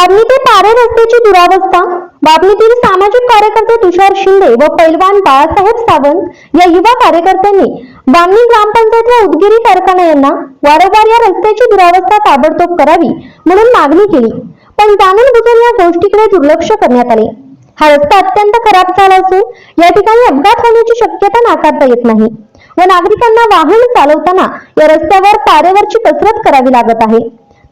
बाबली ते पारे रस्त्याची दुरावस्था. बाबलीतील सामाजिक कार्यकर्ते तुषार शिंदे व पैलवान बाळासाहेब सावंत या युवा कार्यकर्त्यांनी बामणी ग्रामपंचायत व उदगिरी कारखाना यांना वारंवार या रस्त्याची दुरावस्था ताबडतोब करावी म्हणून मागणी केली. पण जाणून बुजून या गोष्टीकडे दुर्लक्ष करण्यात आले. हा रस्ता अत्यंत खराब झाला असून या ठिकाणी अपघात होण्याची शक्यता नाकारता येत नाही व नागरिकांना वाहन चालवताना या रस्त्यावर पारेवरची कसरत करावी लागत आहे.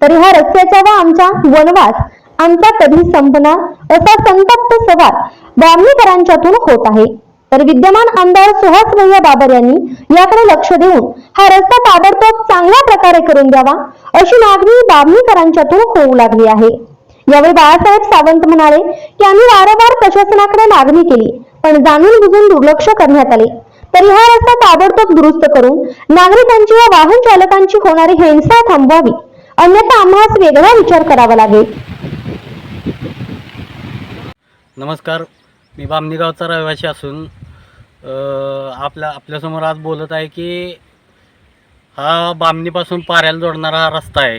तर ह्या रस्त्याचा व आमचा वनवास आमचा कधी संपणार असा संतप्त सवाल बामणीकरांच्यातून होत आहे. तर विद्यमान आमदार सुहास भैया बाबर यांनी याकडे लक्ष देऊन हा रस्ता ताबडतोब चांगल्या प्रकारे करून द्यावा अशी मागणी बामणीकरांच्यातून होऊ लागली आहे. यावेळी बाळासाहेब सावंत म्हणाले की आम्ही वारंवार प्रशासनाकडे मागणी केली पण जाणून बुजून दुर्लक्ष करण्यात आले. तरी हा रस्ता ताबडतोब दुरुस्त करून नागरिकांची व वाहन चालकांची होणारी हिंसा थांबवावी अन्यथा आम्हास वेगळा विचार करावा लागेल. नमस्कार मी बामणी गावचा रहिवासी असून अ, आपल्या आपल्यासमोर आज बोलत आहे की हा बामणीपासून पाऱ्याला जोडणारा हा रस्ता आहे.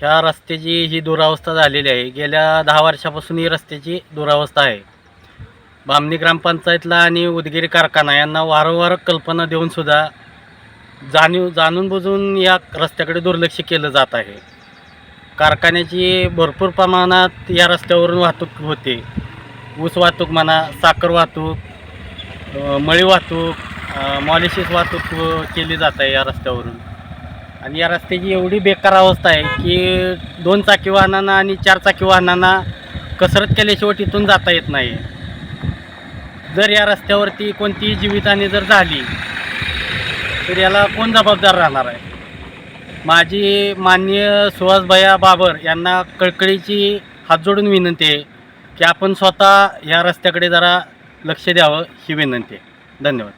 ह्या रस्त्याची ही दुरावस्था झालेली आहे. गेल्या दहा वर्षापासून ही रस्त्याची दुरावस्था आहे. बामणी ग्रामपंचायतला आणि उदगिरी कारखाना यांना वारंवार कल्पना देऊनसुद्धा जाणीव जाणून बुजून या रस्त्याकडे दुर्लक्ष केलं जात आहे. कारखान्याची भरपूर प्रमाणात या रस्त्यावरून वाहतूक होते. ऊस वाहतूक म्हणा साखर वाहतूक मळी वाहतूक मॉलिशिस वाहतूक केली जात आहे या रस्त्यावरून. आणि या रस्त्याची एवढी बेकार अवस्था आहे की दोन चाकी वाहनांना आणि चार चाकी वाहनांना कसरत केल्याशिवाय तिथून जाता येत नाही. जर या रस्त्यावरती कोणतीही जीवितहानी जर झाली तर याला कोण जबाबदार राहणार आहे? माझी माननीय सुहासभैया बाबर यांना कळकळीची हात जोडून विनंती आहे की आपण स्वतः ह्या रस्त्याकडे जरा लक्ष द्यावं ही विनंती आहे. धन्यवाद.